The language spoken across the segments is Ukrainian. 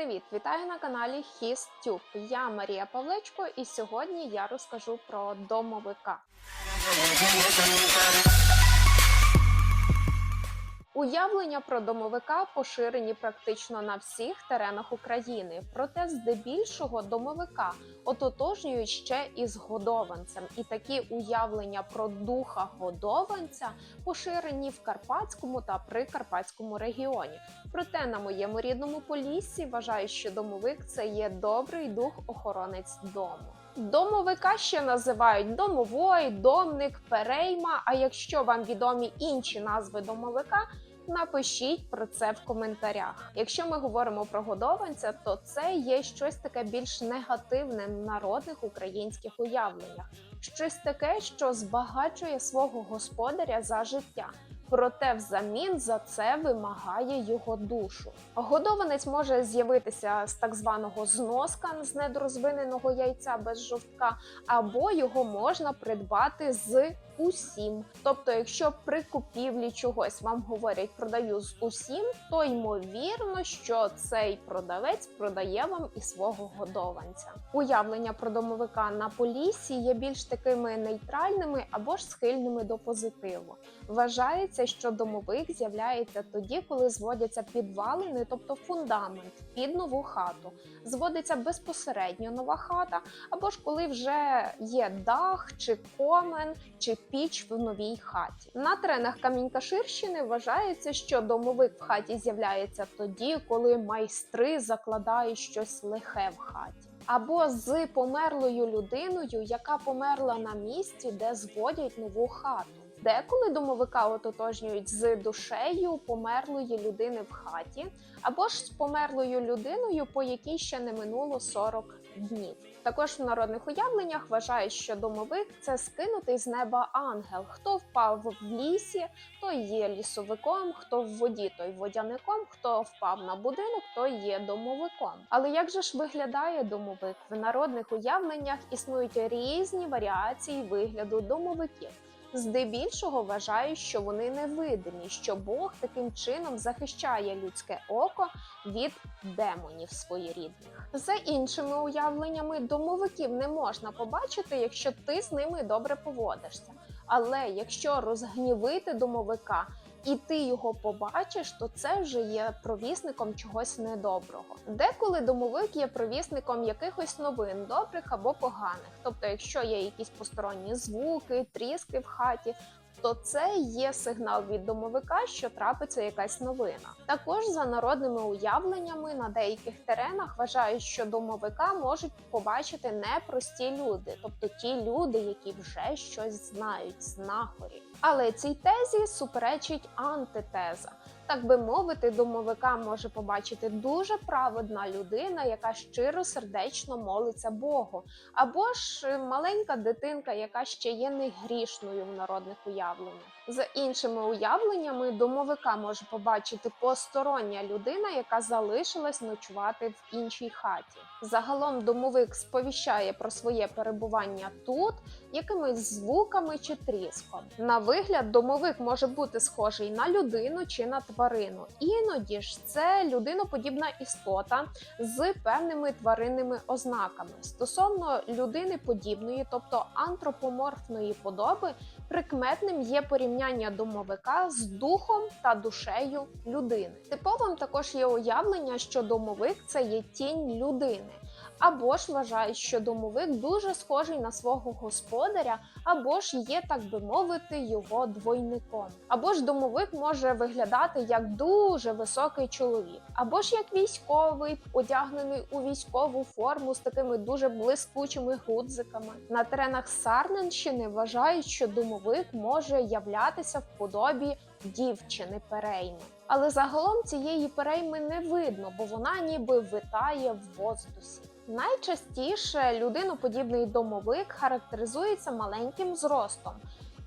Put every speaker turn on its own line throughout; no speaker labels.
Привіт! Вітаю на каналі HisTube. Я Марія Павлечко, і сьогодні я розкажу про домовика. Уявлення про домовика поширені практично на всіх теренах України. Проте, здебільшого, домовика ототожнюють ще із годованцем, і такі уявлення про духа годованця поширені в Карпатському та Прикарпатському регіоні. Проте на моєму рідному поліссі вважаю, що домовик це є добрий дух охоронець дому. Домовика ще називають домовой, домник, перейма. А якщо вам відомі інші назви домовика, напишіть про це в коментарях. Якщо ми говоримо про годованця, то це є щось таке більш негативне в народних українських уявленнях, щось таке, що збагачує свого господаря за життя. Проте взамін за це вимагає його душу. Годованець може з'явитися з так званого зноска з недорозвиненого яйця без жовтка, або його можна придбати з усім. Тобто, якщо при купівлі чогось вам говорять продаю з усім, то ймовірно, що цей продавець продає вам і свого годованця. Уявлення про домовика на полісі є більш такими нейтральними або ж схильними до позитиву. Вважається, що домовик з'являється тоді, коли зводяться підвалини, тобто фундамент під нову хату. Зводиться безпосередньо нова хата, або ж коли вже є дах, чи комен, чи піч в новій хаті. На теренах Камінь-Каширщини вважається, що домовик в хаті з'являється тоді, коли майстри закладають щось лихе в хаті. Або з померлою людиною, яка померла на місці, де зводять нову хату. Деколи домовика ототожнюють з душею померлої людини в хаті, або ж з померлою людиною, по якій ще не минуло 40 днів. Також в народних уявленнях вважають, що домовик це скинутий з неба ангел. Хто впав в лісі, той є лісовиком, хто в воді, той водяником, хто впав на будинок, той є домовиком. Але як же ж виглядає домовик? В народних уявленнях існують різні варіації вигляду домовиків. Здебільшого вважають, що вони невидимі, що Бог таким чином захищає людське око від демонів своєрідних. За іншими уявленнями, домовиків не можна побачити, якщо ти з ними добре поводишся. Але якщо розгнівити домовика і ти його побачиш, то це вже є провісником чогось недоброго. Деколи домовик є провісником якихось новин, добрих або поганих. Тобто, якщо є якісь посторонні звуки, тріски в хаті. То це є сигнал від домовика, що трапиться якась новина. Також за народними уявленнями на деяких теренах вважають, що домовика можуть побачити непрості люди, тобто ті люди, які вже щось знають, знахорі. Але цій тезі суперечить антитеза. Так би мовити, домовика може побачити дуже праведна людина, яка щиро сердечно молиться Богу, або ж маленька дитинка, яка ще є негрішною в народних уявленнях. За іншими уявленнями, домовика може побачити постороння людина, яка залишилась ночувати в іншій хаті. Загалом домовик сповіщає про своє перебування тут якимись звуками чи тріском. На вигляд, домовик може бути схожий на людину чи на тварину. Іноді ж це людиноподібна істота з певними тваринними ознаками. Стосовно людини подібної, тобто антропоморфної подоби, прикметним є порівняння домовика з духом та душею людини. Типовим також є уявлення, що домовик це є тінь людини. Або ж вважають, що домовик дуже схожий на свого господаря, або ж є, так би мовити, його двойником. Або ж домовик може виглядати як дуже високий чоловік, або ж як військовий, одягнений у військову форму з такими дуже блискучими гудзиками. На теренах Сарненщини вважають, що домовик може являтися в подобі дівчини перейми. Але загалом цієї перейми не видно, бо вона ніби витає в воздусі. Найчастіше людиноподібний домовик характеризується маленьким зростом,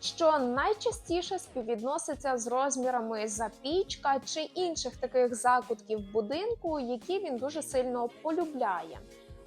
що найчастіше співвідноситься з розмірами запічка чи інших таких закутків будинку, які він дуже сильно полюбляє.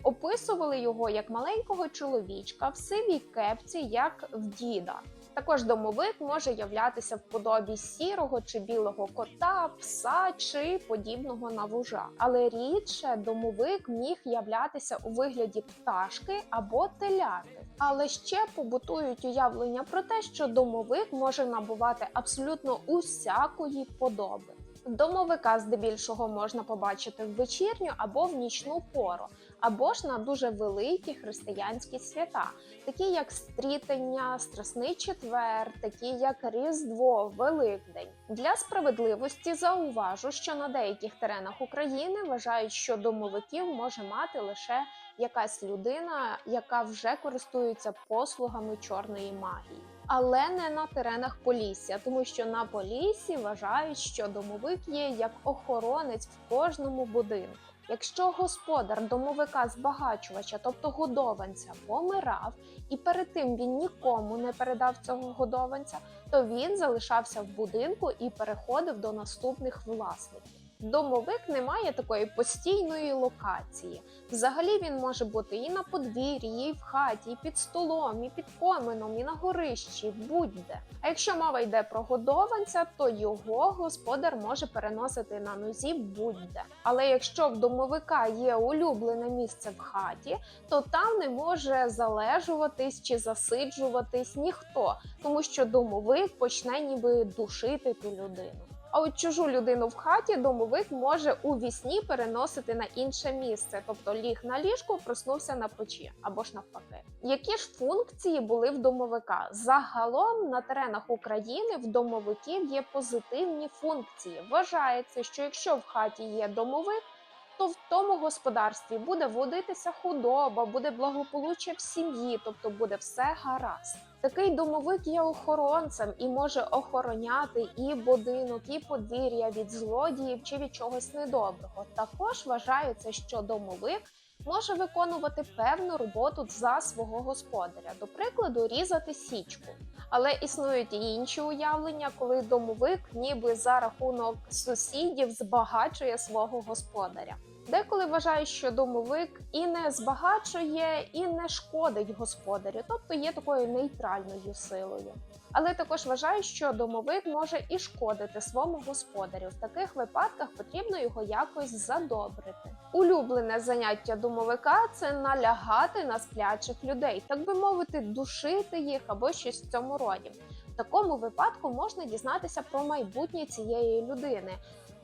Описували його як маленького чоловічка в сивій кепці, як в діда. Також домовик може являтися в подобі сірого чи білого кота, пса чи подібного на вужа. Але рідше домовик міг являтися у вигляді пташки або теляти. Але ще побутують уявлення про те, що домовик може набувати абсолютно усякої подоби. Домовика здебільшого можна побачити в вечірню або в нічну пору, або ж на дуже великі християнські свята, такі як стрітення, Страсний четвер, такі як Різдво, Великдень. Для справедливості зауважу, що на деяких теренах України вважають, що домовиків може мати лише якась людина, яка вже користується послугами чорної магії. Але не на теренах Полісся, тому що на Поліссі вважають, що домовик є як охоронець в кожному будинку. Якщо господар домовика збагачувача, тобто годованця, помирав, і перед тим він нікому не передав цього годованця, то він залишався в будинку і переходив до наступних власників. Домовик не має такої постійної локації. Взагалі він може бути і на подвір'ї, і в хаті, і під столом, і під комином, і на горищі, будь-де. А якщо мова йде про годованця, то його господар може переносити на нозі будь-де. Але якщо в домовика є улюблене місце в хаті, то там не може залежуватись чи засиджуватись ніхто, тому що домовик почне ніби душити ту людину. А от чужу людину в хаті домовик може у вісні переносити на інше місце, тобто ліг на ліжку, проснувся на печі або ж навпаки. Які ж функції були в домовика? Загалом на теренах України в домовиків є позитивні функції. Вважається, що якщо в хаті є домовик, то в тому господарстві буде водитися худоба, буде благополуччя в сім'ї, тобто буде все гаразд. Такий домовик є охоронцем і може охороняти і будинок, і подвір'я від злодіїв чи від чогось недоброго. Також вважається, що домовик може виконувати певну роботу за свого господаря, до прикладу, різати січку. Але існують і інші уявлення, коли домовик ніби за рахунок сусідів збагачує свого господаря. Деколи вважають, що домовик і не збагачує, і не шкодить господарю, тобто є такою нейтральною силою. Але також вважають, що домовик може і шкодити своєму господарю. В таких випадках потрібно його якось задобрити. Улюблене заняття домовика це налягати на сплячих людей, так би мовити, душити їх або щось в цьому роді. В такому випадку можна дізнатися про майбутнє цієї людини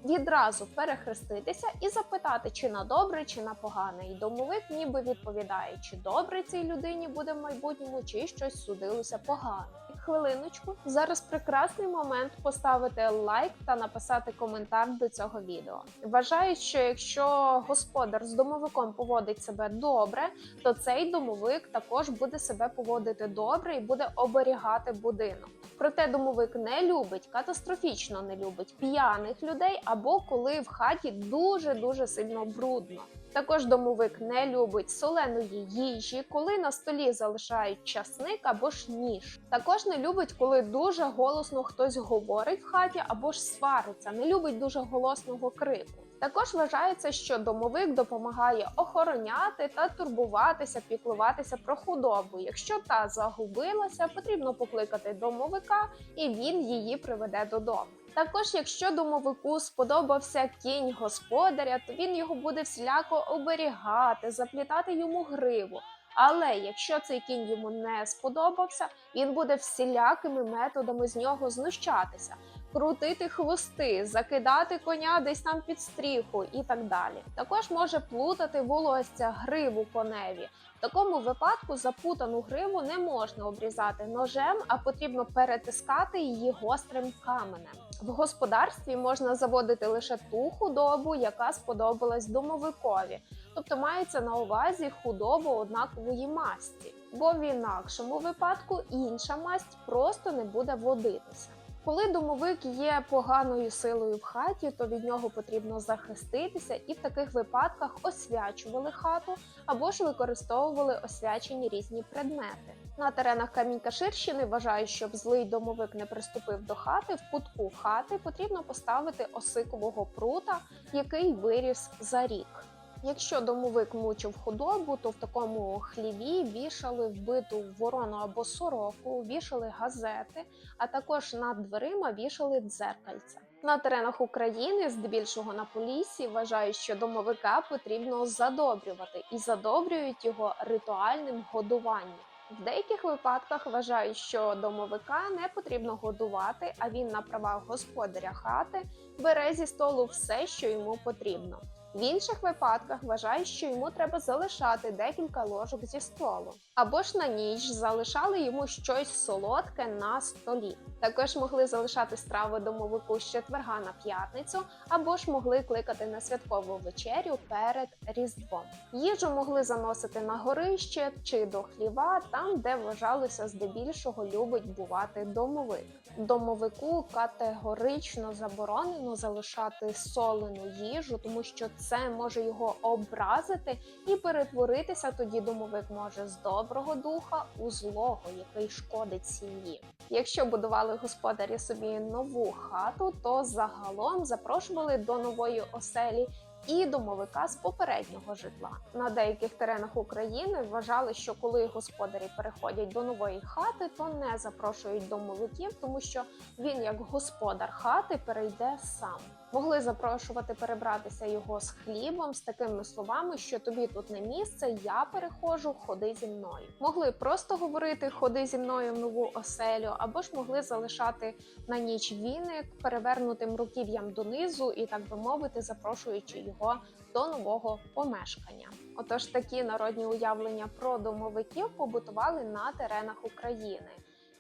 відразу перехреститися і запитати, чи на добре, чи на погане. І домовик ніби відповідає, чи добре цій людині буде в майбутньому, чи щось судилося погано. Хвилиночку, зараз прекрасний момент поставити лайк та написати коментар до цього відео. Вважаю, що якщо господар з домовиком поводить себе добре, то цей домовик також буде себе поводити добре і буде оберігати будинок. Проте домовик не любить, катастрофічно не любить п'яних людей або коли в хаті дуже дуже сильно брудно. Також домовик не любить соленої їжі, коли на столі залишають часник або ж ніж. Також не любить, коли дуже голосно хтось говорить в хаті або ж свариться, не любить дуже голосного крику. Також вважається, що домовик допомагає охороняти та турбуватися, піклуватися про худобу. Якщо та загубилася, потрібно покликати домовика, і він її приведе додому. Також, якщо домовику сподобався кінь господаря, то він його буде всіляко оберігати, заплітати йому гриву. Але якщо цей кінь йому не сподобався, він буде всілякими методами з нього знущатися, крутити хвости, закидати коня десь там під стріху і так далі. Також може плутати волосся гриву коневі. В такому випадку запутану гриву не можна обрізати ножем, а потрібно перетискати її гострим каменем. В господарстві можна заводити лише ту худобу, яка сподобалась домовикові, тобто мається на увазі худобу однакової масті, бо в інакшому випадку інша масть просто не буде водитися. Коли домовик є поганою силою в хаті, то від нього потрібно захиститися, і в таких випадках освячували хату або ж використовували освячені різні предмети. На теренах Камінь-Каширщини вважають, щоб злий домовик не приступив до хати. В кутку хати потрібно поставити осикового прута, який виріс за рік. Якщо домовик мучив худобу, то в такому хліві вішали вбиту ворону або сороку, вішали газети, а також над дверима вішали дзеркальця. На теренах України, здебільшого на Поліссі, вважають, що домовика потрібно задобрювати і задобрюють його ритуальним годуванням. В деяких випадках вважають, що домовика не потрібно годувати, а він на правах господаря хати бере зі столу все, що йому потрібно. В інших випадках вважають, що йому треба залишати декілька ложок зі столу, або ж на ніч залишали йому щось солодке на столі. Також могли залишати страви домовику з четверга на п'ятницю, або ж могли кликати на святкову вечерю перед Різдвом. Їжу могли заносити на горище чи до хліва, там, де вважалося здебільшого любить бувати домовик. Домовику категорично заборонено залишати солену їжу, тому що це може його образити і перетворитися. Тоді домовик може з доброго духа у злого, який шкодить сім'ї. Якщо будували господарі собі нову хату, то загалом запрошували до нової оселі і домовика з попереднього житла. На деяких теренах України вважали, що коли господарі переходять до нової хати, то не запрошують домовиків, тому що він, як господар хати, перейде сам. Могли запрошувати перебратися його з хлібом з такими словами, що тобі тут не місце, я переходжу, ходи зі мною. Могли просто говорити ходи зі мною в нову оселю, або ж могли залишати на ніч віник перевернутим руків'ям донизу і, так би мовити, запрошуючи його до нового помешкання. Отож, такі народні уявлення про домовиків побутували на теренах України.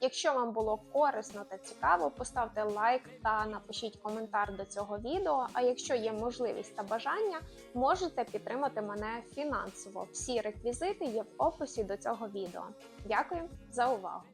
Якщо вам було корисно та цікаво, поставте лайк та напишіть коментар до цього відео. А якщо є можливість та бажання, можете підтримати мене фінансово. Всі реквізити є в описі до цього відео. Дякую за увагу!